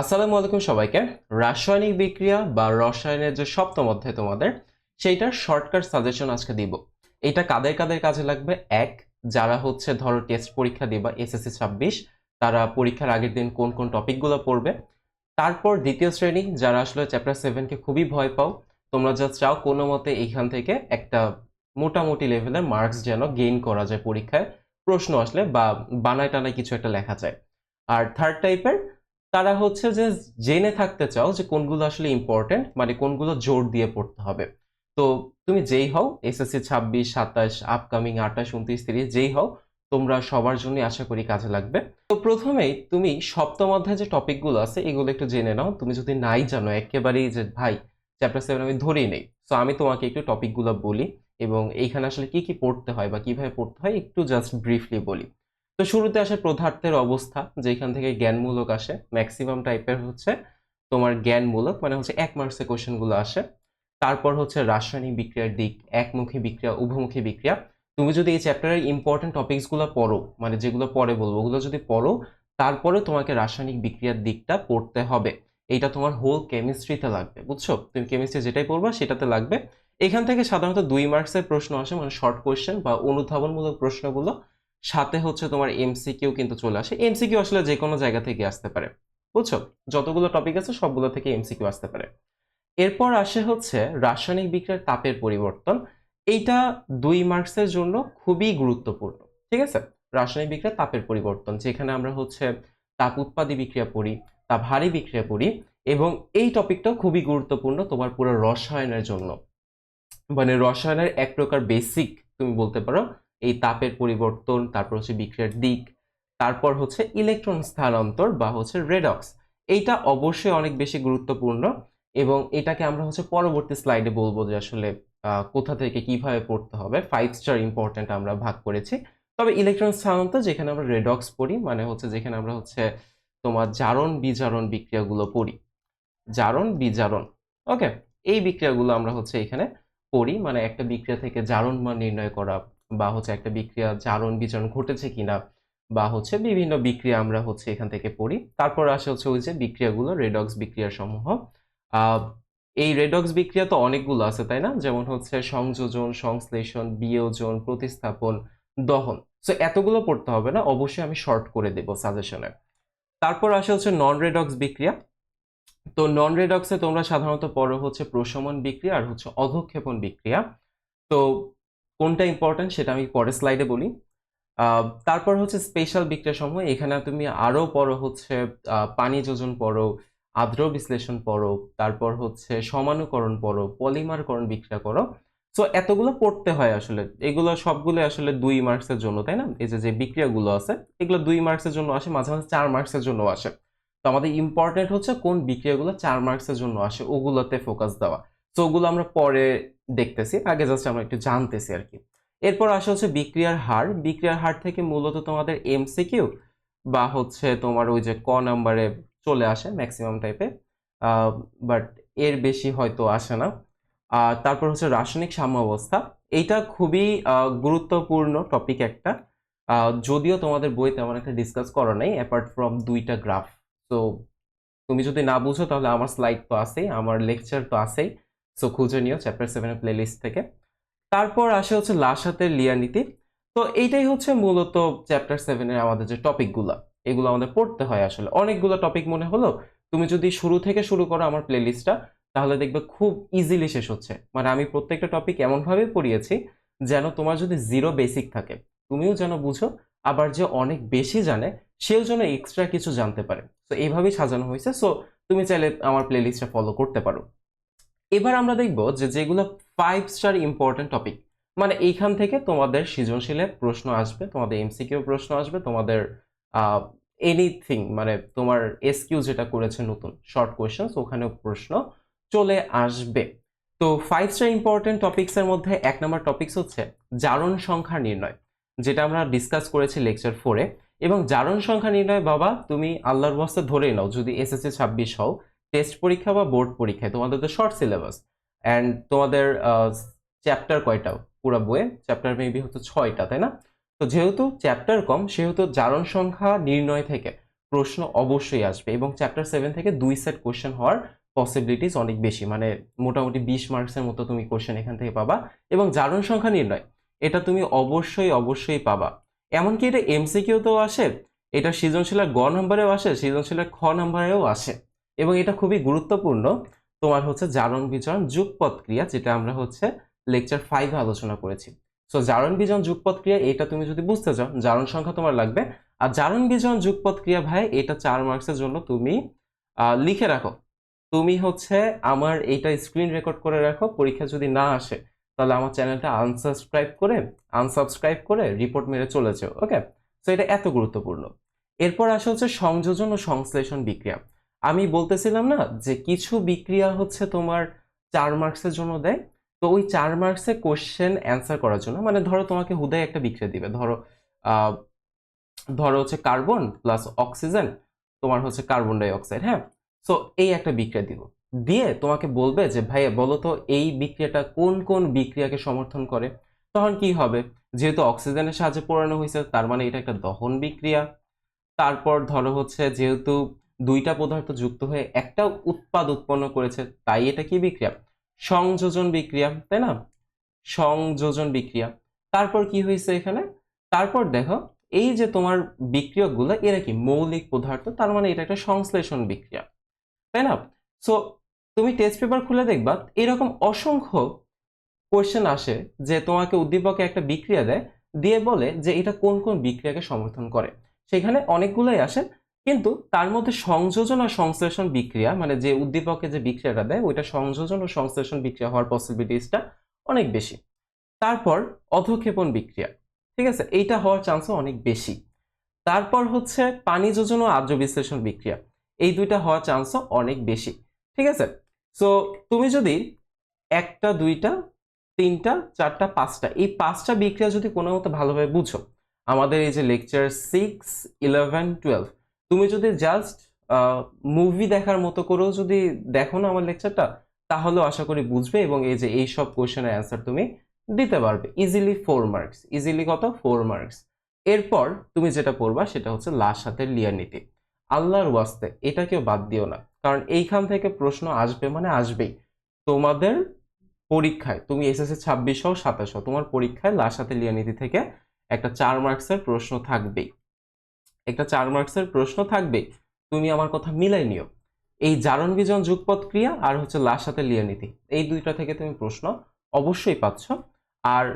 আসসালামু আলাইকুম সবাইকে। রাসায়নিক বিক্রিয়া বা রসায়নের যে সপ্তম অধ্যায় তোমাদের, সেইটার শর্টকাট সাজেশন আজকে দিব। এটা কাদের কাদের কাজে লাগবে? এক, যারা হচ্ছে ধরো টেস্ট পরীক্ষা দিবা এসএসসি ছাব্বিশ, তারা পরীক্ষার আগের দিন কোন কোন টপিকগুলো পড়বে। তারপর দ্বিতীয় শ্রেণি, যারা আসলে চ্যাপ্টার সেভেনকে খুবই ভয় পাও, তোমরা যা চাও কোনো মতে এইখান থেকে একটা মোটামুটি লেভেলের মার্কস যেন গেইন করা যায় পরীক্ষায়। প্রশ্ন আসলে বা বানায় টানায় কিছু একটা লেখা যায়। আর থার্ড টাইপের তারা হচ্ছে যে জেনে থাকতে চাও যে কোনগুলো আসলে ইম্পর্টেন্ট মানে কোনগুলো জোর দিয়ে পড়তে হবে। তো তুমি যেই হও এসএসসি ছাব্বিশ, সাতাশ আপকামিং আঠাশ, উনত্রিশ, তিরিশ, যেই হও, তোমরা সবার জন্য আশা করি কাজে লাগবে। তো প্রথমেই তুমি সপ্তম অধ্যায়ে যে টপিকগুলো আছে, এগুলো একটু জেনে নাও। তুমি যদি নাই জানো, একেবারেই যে ভাই চ্যাপ্টার সেভেন আমি ধরেই নেই। তো আমি তোমাকে একটু টপিকগুলো বলি এবং এইখানে আসলে কি কি পড়তে হয় বা কীভাবে পড়তে হয়, একটু জাস্ট ব্রিফলি বলি। তো শুরুতে আসে প্রধার্থের অবস্থা, যেখান থেকে জ্ঞানমূলক আসে। ম্যাক্সিমাম টাইপের হচ্ছে তোমার জ্ঞানমূলক মানে হচ্ছে এক মার্কসের কোশ্চেনগুলো আসে। তারপর হচ্ছে রাসায়নিক বিক্রিয়ার দিক, একমুখী বিক্রিয়া, উভমুখী বিক্রিয়া। তুমি যদি এই চ্যাপ্টারের ইম্পর্টেন্ট টপিকসগুলো পড়ো মানে যেগুলো পরে বলব, ওগুলো যদি পড়ো তারপরে তোমাকে রাসায়নিক বিক্রিয়ার দিকটা পড়তে হবে। এইটা তোমার হোল কেমিস্ট্রিতে লাগবে, বুঝছ? তুমি কেমিস্ট্রি যেটাই পড়বা, সেটাতে লাগবে। এখান থেকে সাধারণত দুই মার্কসের প্রশ্ন আসে মানে শর্ট কোয়েশ্চেন বা অনুধাবনমূলক প্রশ্নগুলো। সাথে হচ্ছে তোমার এমসিকিউ কিন্তু চলে আসে। এমসিকিউ আসলে যে কোনো জায়গা থেকে আসতে পারে, বুঝছ? যতগুলো টপিক আছে সবগুলো থেকে এমসিকিউ আসতে পারে। এরপর আসে হচ্ছে রাসায়নিক বিক্রিয়ার তাপের পরিবর্তন। এইটা দুই মার্কসের জন্য খুবই গুরুত্বপূর্ণ, ঠিক আছে? রাসায়নিক বিক্রিয়ার তাপের পরিবর্তন, যেখানে আমরা হচ্ছে তাপ উৎপাদী বিক্রিয়া পড়ি, তাপ হারি বিক্রিয়া পড়ি, এবং এই টপিকটাও খুবই গুরুত্বপূর্ণ তোমার পুরো রসায়নের জন্য। মানে রসায়নের এক প্রকার বেসিক তুমি বলতে পারো এই তাপের পরিবর্তন, তারপর হচ্ছে বিক্রিয়ার দিক, তারপর হচ্ছে ইলেকট্রন স্থানান্তর বা হচ্ছে রেডক্স এইটা অবশ্যই অনেক বেশি গুরুত্বপূর্ণ এবং এটাকে আমরা হচ্ছে পরবর্তী স্লাইডে বলব যে আসলে কোথা থেকে কীভাবে পড়তে হবে। ফাইভ স্টার ইম্পর্টেন্ট আমরা ভাগ করেছি। তবে ইলেকট্রন স্থানান্তর যেখানে আমরা রেডক্স পড়ি মানে হচ্ছে যেখানে আমরা হচ্ছে তোমার জারণ, বিজারণ বিক্রিয়াগুলো পড়ি। জারণ, বিজারণ ওকে এই বিক্রিয়াগুলো আমরা হচ্ছে এখানে পড়ি মানে একটা বিক্রিয়া থেকে জারণ মান নির্ণয় করা বা হচ্ছে একটা বিক্রিয়া জারণ বিজারণ ঘটেছে কিনা বা হচ্ছে বিভিন্ন বিক্রিয়া আমরা হচ্ছে এখান থেকে পড়ি। তারপর আসে হচ্ছে ওই যে বিক্রিয়াগুলো রেডক্স বিক্রিয়া সমূহ এই রেডক্স বিক্রিয়া তো অনেকগুলো আছে, তাই না? যেমন হচ্ছে সংযোজন, সংশ্লেষণ, বিয়োজন, প্রতিস্থাপন, দহন। সো এতগুলো পড়তে হবে না, অবশ্যই আমি শর্ট করে দেব সাজেশনে তারপর আসে হচ্ছে নন রেডক্স বিক্রিয়া। তো নন রেডক্সে তোমরা সাধারণত পড়ো হচ্ছে প্রশমন বিক্রিয়া আর হচ্ছে অধক্ষেপণ বিক্রিয়া। তো কোনটা ইম্পর্টেন্ট সেটা আমি পরের স্লাইডে বলি। তারপর হচ্ছে স্পেশাল বিক্রিয়া সমূহ এখানে তুমি আরও পড়ো হচ্ছে পানি যোজন পড়ো, আর্দ্র বিশ্লেষণ পড়ো, তারপর হচ্ছে সমানুকরণ পড়ো, পলিমারকরণ বিক্রিয়া করো। সো এতগুলো পড়তে হয় আসলে। এগুলো সবগুলো আসলে দুই মার্কসের জন্য, তাই না? এই যে যে বিক্রিয়াগুলো আছে, এগুলো দুই মার্কসের জন্য আসে, মাঝে মাঝে চার মার্কসের জন্য আসে। তো আমাদের ইম্পর্টেন্ট হচ্ছে কোন বিক্রিয়াগুলো চার মার্কসের জন্য আসে, ওগুলোতে ফোকাস দেওয়া। তো ওগুলো আমরা পরে দেখতেছি, আগে জাস্ট আমরা একটু জানতেছি আর কি। এরপর আসে হচ্ছে বিক্রিয়ার হার। বিক্রিয়ার হার থেকে মূলত তোমাদের এমসিকিউ বা হচ্ছে তোমার ওই যে ক নাম্বারে চলে আসে ম্যাক্সিমাম টাইপে বাট এর বেশি হয়তো আসে না। আর তারপর হচ্ছে রাসায়নিক সাম্যাবস্থা এইটা খুবই গুরুত্বপূর্ণ টপিক একটা। যদিও তোমাদের বই তেমন একটা ডিসকাস করা নেই অ্যাপার্ট ফ্রম দুইটা গ্রাফ তো তুমি যদি না বুঝো তাহলে আমার স্লাইড তো আছেই, আমার লেকচার তো আছেই। সো খুঁজে নিও চ্যাপ্টার সেভেনের প্লে লিস্ট থেকে। তারপর আসে হচ্ছে লাসাতের লিয়ানীতি তো এইটাই হচ্ছে মূলত চ্যাপ্টার সেভেনের আমাদের যে টপিকগুলো এগুলো আমাদের পড়তে হয় আসলে। অনেকগুলো টপিক মনে হলো, তুমি যদি শুরু থেকে শুরু করো আমার প্লে লিস্টটা তাহলে দেখবে খুব ইজিলি শেষ হচ্ছে। মানে আমি প্রত্যেকটা টপিক এমনভাবে পড়িয়েছি যেন তোমার যদি জিরো বেসিক থাকে, তুমিও যেন বুঝো, আবার যে অনেক বেশি জানে, সেও যেন এক্সট্রা কিছু জানতে পারে। তো এইভাবেই সাজানো হয়েছে। সো তুমি চাইলে আমার প্লে লিস্টটা ফলো করতে পারো। এবার আমরা দেখব যে যেগুলো ফাইভ স্টার ইম্পর্টেন্ট টপিক মানে এইখান থেকে তোমাদের সৃজনশীলে প্রশ্ন আসবে, তোমাদের এমসিকিউ প্রশ্ন আসবে, তোমাদের এনিথিং মানে তোমার এসকিউ যেটা করেছে নতুন শর্ট কোয়েশ্চেন ওখানেও প্রশ্ন চলে আসবে। তো ফাইভ স্টার ইম্পর্টেন্ট টপিক্সের মধ্যে এক নম্বর টপিকস হচ্ছে জারণ সংখ্যা নির্ণয়, যেটা আমরা ডিসকাস করেছি লেকচার ফোরে এবং জারণ সংখ্যা নির্ণয়, বাবা, তুমি আল্লাহর বস্তা ধরেই নাও, যদি এসএসসি ছাব্বিশ হও টেস্ট পরীক্ষা বা বোর্ড পরীক্ষায় তোমাদের তো শর্ট সিলেবাস অ্যান্ড তোমাদের চ্যাপ্টার কয়টা? পুরো বইয়ে? চ্যাপ্টার মেবি হচ্ছে ছয়টা, তাই না? তো যেহেতু চ্যাপ্টার কম, সেহেতু জারণ সংখ্যা নির্ণয় থেকে প্রশ্ন অবশ্যই আসবে এবং চ্যাপ্টার সেভেন থেকে দুই সেট কোশ্চেন হওয়ার পসিবিলিটিস অনেক বেশি। মানে মোটামুটি বিশ মার্কসের মতো তুমি কোশ্চেন এখান থেকে পাবা এবং জারণ সংখ্যা নির্ণয়, এটা তুমি অবশ্যই অবশ্যই পাবা। এমনকি এটা এমসিকিউতেও আসে, এটা সৃজনশীলের গ নম্বরেও আসে সৃজনশীলের খ নম্বরেও আসে। এবং এটা খুবই গুরুত্বপূর্ণ। তোমার হচ্ছে জারণ বিচরণ যুগপৎ ক্রিয়া, যেটা আমরা হচ্ছে লেকচার ফাইভে আলোচনা করেছি। সো জারণ বিজন যুগপৎ ক্রিয়া, এটা তুমি যদি বুঝতে চাও, জারণ সংখ্যা তোমার লাগবে। আর জারণ বিজন যুগপৎ ক্রিয়া ভাই, এটা চার মার্কসের জন্য তুমি লিখে রাখো। তুমি হচ্ছে আমার এইটা স্ক্রিন রেকর্ড করে রাখো, পরীক্ষা যদি না আসে, তাহলে আমার চ্যানেলটা আনসাবস্ক্রাইব করে আনসাবস্ক্রাইব করে রিপোর্ট মেরে চলে যাও ওকে সো এটা এত গুরুত্বপূর্ণ। এরপর আসে হচ্ছে সংযোজন ও সংশ্লেষণ বিক্রিয়া। আমি বলতেছিলাম না যে কিছু বিক্রিয়া হচ্ছে তোমার চার মার্কসের জন্য দেয়। তো ওই চার মার্কসে কোশ্চেন অ্যান্সার করার জন্য মানে ধরো তোমাকে হুদায় একটা বিক্রিয়া দিবে। ধরো ধরো হচ্ছে কার্বন প্লাস অক্সিজেন তোমার হচ্ছে কার্বন ডাই অক্সাইড হ্যাঁ? সো এই একটা বিক্রিয়া দিব। দিয়ে তোমাকে বলবে যে, ভাইয়া, বলো তো, এই বিক্রিয়াটা কোন কোন বিক্রিয়াকে সমর্থন করে? তখন কি হবে? যেহেতু অক্সিজেনের সাহায্যে পোড়ানো হয়েছে, তার মানে এটা একটা দহন বিক্রিয়া। তারপর ধরো হচ্ছে যেহেতু দুইটা পদার্থ যুক্ত হয়ে একটা উৎপাদ উৎপন্ন করেছে, তাই এটা কি বিক্রিয়া? সংযোজন বিক্রিয়া, তাই না? সংযোজন বিক্রিয়া। তারপর কি হয়েছে এখানে? তারপর দেখো, এই যে তোমার বিক্রিয়কগুলো, এরা কি মৌলিক পদার্থ? তার মানে এটা একটা সংশ্লেষণ বিক্রিয়া, তাই না? সো তুমি টেস্ট পেপার খুলে দেখবা, এরকম অসংখ্য কোয়েশ্চেন আসে যে তোমাকে উদ্দীপকে একটা বিক্রিয়া দেয়, দিয়ে বলে যে এটা কোন কোন বিক্রিয়াকে সমর্থন করে। সেখানে অনেকগুলোই আসে কিন্তু তার মধ্যে সংযোজন আর সংশ্লেষণ বিক্রিয়া মানে যে উদ্দীপকে যে বিক্রিয়াটা দেয়, ওইটা সংযোজন ও সংশ্লেষণ বিক্রিয়া হওয়ার পসিবিলিটিসটা অনেক বেশি। তারপর অধক্ষেপণ বিক্রিয়া, ঠিক আছে? এইটা হওয়ার চান্সও অনেক বেশি। তারপর হচ্ছে পানি যোজন ও আর্দ্র বিশ্লেষণ বিক্রিয়া, এই দুইটা হওয়ার চান্সও অনেক বেশি, ঠিক আছে? সো তুমি যদি একটা, দুইটা, তিনটা, চারটা, পাঁচটা, এই পাঁচটা বিক্রিয়া যদি কোনো মতো ভালোভাবে বুঝো, আমাদের এই যে লেকচার সিক্স ইলেভেন টুয়েলভ তুমি যদি জাস্ট মুভি দেখার মতো করেও যদি দেখো না আমার লেকচারটা তাহলেও আশা করি বুঝবে এবং এই যে এই সব কোয়েশনের অ্যান্সার তুমি দিতে পারবে। ইজিলি ফোর মার্কস ইজিলি কত? ফোর মার্কস এরপর তুমি যেটা পড়বা সেটা হচ্ছে লাশ হাতের লিয়ার নীতি আল্লাহর ওয়াস্তে এটা কেউ বাদ দিও না। কারণ এইখান থেকে প্রশ্ন আসবে মানে আসবেই। তোমাদের পরীক্ষায়, তুমি এসএসসি ছাব্বিশ হও সাতাশ হও, তোমার পরীক্ষায় লাশ হাতে লিয়া নীতি থেকে একটা চার মার্কসের প্রশ্ন থাকবেই। একটা চার মার্কসের প্রশ্ন থাকবে, তুমি আমার কথা মিলাই নিও। এই জারণ বিজন যুগপৎ ক্রিয়া আর হচ্ছে লাশ হাতে লিয়া নীতি। এই দুইটা থেকে তুমি প্রশ্ন অবশ্যই পাচ্ছ। আর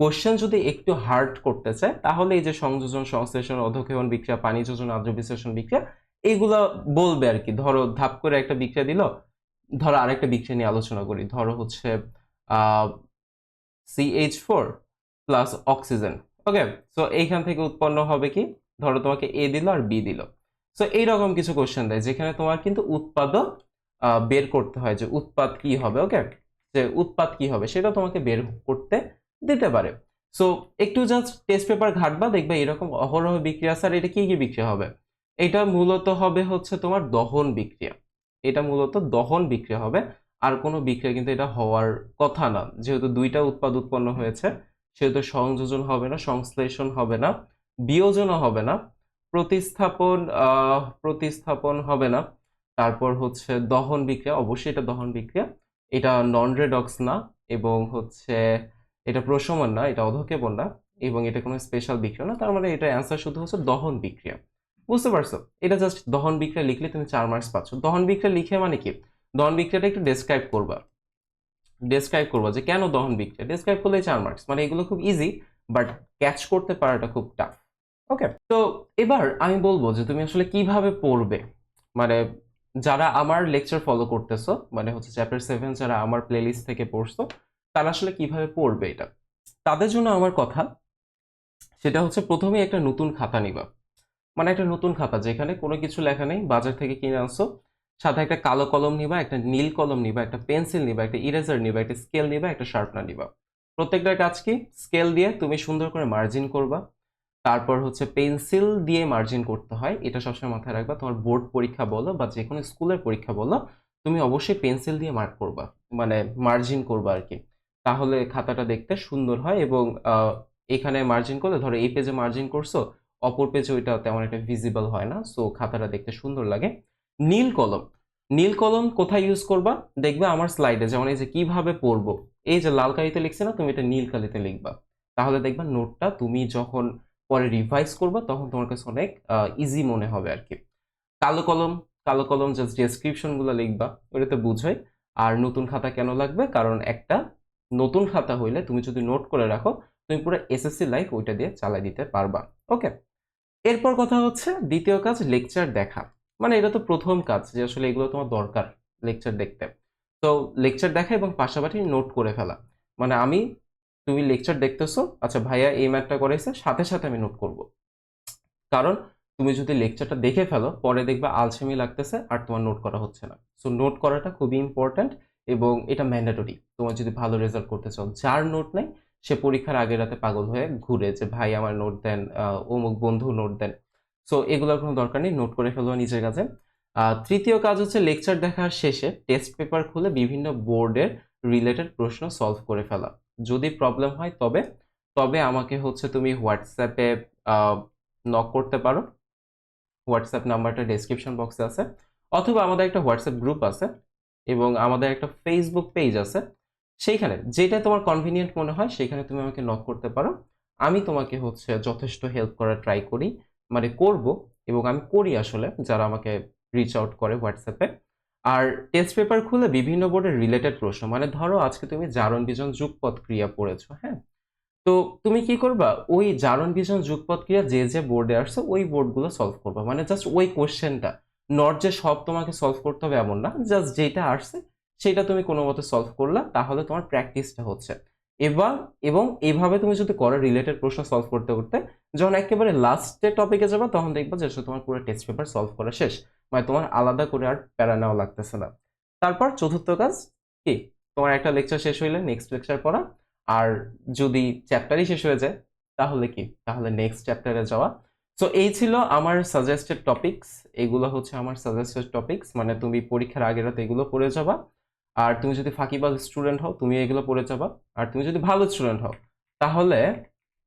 কোশ্চেন যদি একটু হার্ড করতে চায়, তাহলে এই যে সংযোজন, সংশ্লেষণ, অধক্ষেপণ বিক্রিয়া, পানি যোজন আদ্র বিশ্লেষণ বিক্রিয়া এইগুলা বলবে আর কি। ধরো, ধাপ করে একটা বিক্রিয়া দিল, ধরো আরেকটা বিক্রিয়া নিয়ে আলোচনা করি। ধরো হচ্ছে CH four plus oxygen okay so এইখান থেকে উৎপন্ন হবে কি? ধরো তোমাকে এ দিল আর বি দিল। সো এইরকম কিছু কোশ্চেন দেয় যেখানে তোমার কিন্তু উৎপাদক আহ, বের করতে হয় যে উৎপাদ কি হবে ওকে যে উৎপাদ কি হবে সেটা তোমাকে বের করতে দিতে পারে। সো একটু জাস্ট টেস্ট পেপার ঘাটবা দেখবে এরকম অহরহ বিক্রিয়া স্যার এটা কি কি বিক্রিয়া হবে? এটা মূলত হবে হচ্ছে তোমার দহন বিক্রিয়া। এটা মূলত দহন বিক্রিয়া হবে আর কোনো বিক্রিয়া কিন্তু এটা হওয়ার কথা না। যেহেতু দুইটা উৎপাদ উৎপন্ন হয়েছে সেহেতু সংযোজন হবে না সংশ্লেষণ হবে না। বিয়োজনও হবে না, প্রতিস্থাপন প্রতিস্থাপন হবে না। তারপর হচ্ছে দহন বিক্রিয়া, অবশ্যই এটা দহন বিক্রিয়া। এটা নন রেডক্স না এবং হচ্ছে এটা প্রশমন না, এটা অধক্ষেপণ না এবং এটা কোনো স্পেশাল বিক্রিয়া না। তার মানে এটা অ্যান্সার শুধু হচ্ছে দহন বিক্রিয়া। বুঝতে পারছ? এটা জাস্ট দহন বিক্রিয়া লিখলে তুমি চার মার্কস পাচ্ছ। দহন বিক্রিয়া লিখে মানে কি? দহন বিক্রিয়াটা একটু ডেসক্রাইব করবা। ডেসক্রাইব করবা যে কেন দহন বিক্রিয়া? ডেসক্রাইব করলে চার মার্কস মানে এগুলো খুব ইজি বাট ক্যাচ করতে পারাটা খুব টাফ ওকে তো এবার আমি বলব যে তুমি আসলে কীভাবে পড়বে? মানে যারা আমার লেকচার ফলো করতেছো মানে হচ্ছে চ্যাপ্টার সেভেন যারা আমার প্লেলিস্ট থেকে পড়ছো, তারা আসলে কীভাবে পড়বে এটা? তাদের জন্য আমার কথা, সেটা হচ্ছে প্রথমে একটা নতুন খাতা নিবা। মানে একটা নতুন খাতা যেখানে কোনো কিছু লেখা নেই, বাজার থেকে কিনে আনছো, সাথে একটা কালো কলম নিবা, একটা নীল কলম নিবা, একটা পেন্সিল নিবা, একটা ইরেজার নিবা, একটা স্কেল নিবা, একটা শার্পনার নিবা। প্রত্যেকটার কাজ কি? স্কেল দিয়ে তুমি সুন্দর করে মার্জিন করবা। তারপর হচ্ছে পেন্সিল দিয়ে মার্জিন করতে হয়। এটা সবসময় মাথায় রাখবা। তোমার বোর্ড পরীক্ষা বলো বা যে কোনো স্কুলের পরীক্ষা বলো, তুমি অবশ্যই পেন্সিল দিয়ে মার্ক করবা। মানে মার্জিন করবা আর কি তাহলে খাতাটা দেখতে সুন্দর হয় এবং এখানে মার্জিন করলে ধরো এই পেজে মার্জিন করছ, অপর পেজে ওইটা তেমন একটা ভিজিবল হয় না। সো খাতাটা দেখতে সুন্দর লাগে। নীল কলম। নীল কলম কোথায় ইউজ করবা? দেখবে আমার স্লাইডে যেমন এই যে কীভাবে পড়ব? এই যে লাল কালিতে লিখছে না, তুমি এটা নীল কালিতে লিখবা। তাহলে দেখবা নোটটা তুমি যখন পরে রিভাইজ করবা, তখন তোমার কাছে অনেক ইজি মনে হবে আর কি কালো কলম কালো কলম জাস্ট ডেসক্রিপশনগুলো লিখবা ওটা তো বুঝোই। আর নতুন খাতা কেন লাগবে? কারণ একটা নতুন খাতা হইলে তুমি যদি নোট করে রাখো, তুমি পুরো এসএসসি লাইফ ওইটা দিয়ে চালাই দিতে পারবা। ওকে এরপর কথা হচ্ছে দ্বিতীয় কাজ লেকচার দেখা। মানে এটা তো প্রথম কাজ যে আসলে এগুলো তোমার দরকার লেকচার দেখতে। তো লেকচার দেখা এবং পাশাপাশি নোট করে ফেলা। মানে আমি তুমি লেকচার দেখতেছো আচ্ছা ভাইয়া এই ম্যাথটা করেছে সাথে সাথে আমি নোট করব। কারণ তুমি যদি লেকচারটা দেখে ফেলো, পরে দেখবে আলসেমি লাগতেছে আর তোমার নোট করা হচ্ছে না। সো নোট করাটা খুবই ইম্পর্ট্যান্ট এবং এটা ম্যান্ডেটরি তোমার যদি ভালো রেজাল্ট করতে চাও, যার নোট নেই, সে পরীক্ষার আগের রাতে পাগল হয়ে ঘুরে যে, ভাই, আমার নোট দেন অমুক বন্ধু নোট দেন। সো এগুলোর কোনো দরকার নেই নোট করে ফেলো নিজের কাছে। তৃতীয় কাজ হচ্ছে লেকচার দেখার শেষে টেস্ট পেপার খুলে বিভিন্ন বোর্ডের রিলেটেড প্রশ্ন সলভ করে ফেলা। যদি প্রবলেম হয়, তবে তবে আমাকে হচ্ছে তুমি হোয়াটসঅ্যাপে নক করতে পারো। হোয়াটসঅ্যাপ নাম্বারটা ডেসক্রিপশন বক্সে আছে। অথবা আমাদের একটা হোয়াটসঅ্যাপ গ্রুপ আছে এবং আমাদের একটা ফেসবুক পেজ আছে। সেইখানে যেটা তোমার কনভিনিয়েন্ট মনে হয় সেখানে তুমি আমাকে নক করতে পারো। আমি তোমাকে হচ্ছে যথেষ্ট হেল্প করার ট্রাই করি। মানে করব এবং আমি করি আসলে যারা আমাকে রিচ আউট করে হোয়াটসঅ্যাপে আর টেস্ট পেপার খুলে বিভিন্ন বোর্ডের রিলেটেড প্রশ্ন মানে ধরো আজকে তুমি জারণ বিজন যুগপৎ ক্রিয়া পড়েছো হ্যাঁ? তো তুমি কি করবা? ওই জারণ বিজন যুগপৎ ক্রিয়া যে যে বোর্ডে আসছে, ওই বোর্ডগুলো সলভ করবা। মানে জাস্ট ওই কোশ্চেনটা নট যে সব তোমাকে সলভ করতে হবে এমন না জাস্ট যেটা আসছে, সেটা তুমি কোনো মতে সলভ করলা, তাহলে তোমার প্র্যাকটিসটা হচ্ছে। এবার, এবং এভাবে তুমি যদি করো রিলেটেড প্রশ্ন সলভ করতে করতে, যখন একেবারে লাস্টে টপিকে যাবে, তখন দেখবা যে তোমার পুরো টেস্ট পেপার সলভ করা শেষ। মানে তোমার আলাদা করে আর প্যারা নেওয়া লাগতেছে না। তারপর চতুর্থ কাজ কি? তোমার একটা লেকচার শেষ হইলে নেক্সট লেকচার পড়া। আর যদি চ্যাপ্টারই শেষ হয়ে যায়, তাহলে কি? তাহলে নেক্সট চ্যাপ্টারে যাওয়া। সো এই ছিল আমার সাজেস্টেড টপিকস এগুলো হচ্ছে আমার সাজেস্টেড টপিকস মানে তুমি পরীক্ষার আগের রাতে এগুলো পড়ে যাবা। আর তুমি যদি ফাঁকিবাজ স্টুডেন্ট হও, তুমি এগুলো পড়ে যাবা। আর তুমি যদি ভালো স্টুডেন্ট হও, তাহলে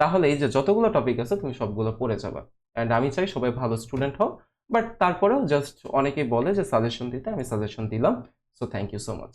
তাহলে এই যে যতগুলো টপিক আছে, তুমি সবগুলো পড়ে যাবা। অ্যান্ড আমি চাই সবাই ভালো স্টুডেন্ট হও। বাট তারপরেও জাস্ট অনেকেই বলে যে সাজেশন দিতে আমি সাজেশন দিলাম। So thank you so much